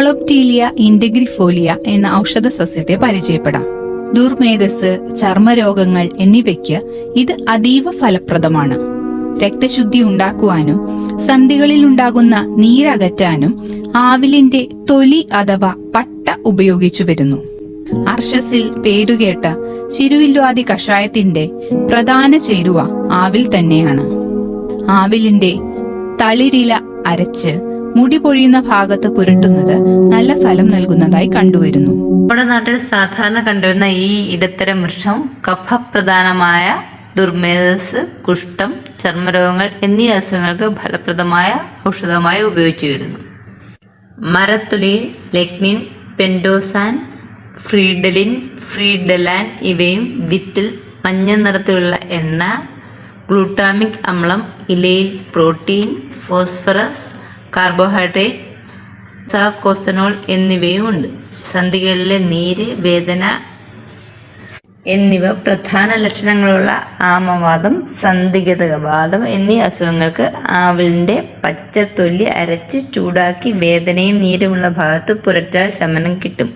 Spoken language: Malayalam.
കൊളോപ്റ്റീലിയ ഇന്റഗ്രിഫോലിയ എന്ന ഔഷധ സസ്യത്തെ പരിചയപ്പെടാം. ദുർമേധസ് ചർമ്മരോഗങ്ങൾ എന്നിവയ്ക്ക് ഇത് അതീവ ഫലപ്രദമാണ്. രക്തശുദ്ധി ഉണ്ടാക്കുവാനും സന്ധികളിൽ ഉണ്ടാകുന്ന നീരകറ്റാനും ആവിലിന്റെ തൊലി അഥവാ പട്ട ഉപയോഗിച്ചു വരുന്നു. അർഷസിൽ പേരുകേട്ട ചിരുവില്ലാതി കഷായത്തിന്റെ പ്രധാന ചേരുവ ആവിൽ തന്നെയാണ്. ആവിലിന്റെ തളിരില അരച്ച് മുടി പൊഴിയുന്ന ഭാഗത്ത് പുരട്ടുന്നത് നല്ല ഫലം നൽകുന്നതായി കണ്ടുവരുന്നു. നമ്മുടെ നാട്ടിൽ സാധാരണ കണ്ടുവരുന്ന ഈ ഇടത്തരം വൃക്ഷം കഫപ്രധാനമായ ദുർമേധസ് കുഷ്ഠം ചർമ്മരോഗങ്ങൾ എന്നീ അസുഖങ്ങൾക്ക് ഫലപ്രദമായ ഔഷധമായി ഉപയോഗിച്ചു വരുന്നു. മരത്തുലി ലെഗ്നിൻ പെൻഡോസാൻ ഫ്രീഡലിൻ ഫ്രീഡലാൻ ഇവയും വിത്തിൽ മഞ്ഞ നിറത്തിലുള്ള എണ്ണ ഗ്ലൂട്ടാമിക് അമ്ലം ഇലയിൽ പ്രോട്ടീൻ ഫോസ്ഫറസ് കാർബോഹൈഡ്രേറ്റ് സാക്കോസനോൾ എന്നിവയും ഉണ്ട് സന്ധികളിലെ നീര് വേദന എന്നിവ പ്രധാന ലക്ഷണങ്ങളുള്ള ആമവാദം സന്ധിഗതവാദം എന്നീ അസുഖങ്ങൾക്ക് ആവലിന്റെ പച്ചത്തൊല്ലി അരച്ച് ചൂടാക്കി വേദനയും നീരുമുള്ള ഭാഗത്ത് പുരട്ടാൽ ശമനം കിട്ടും.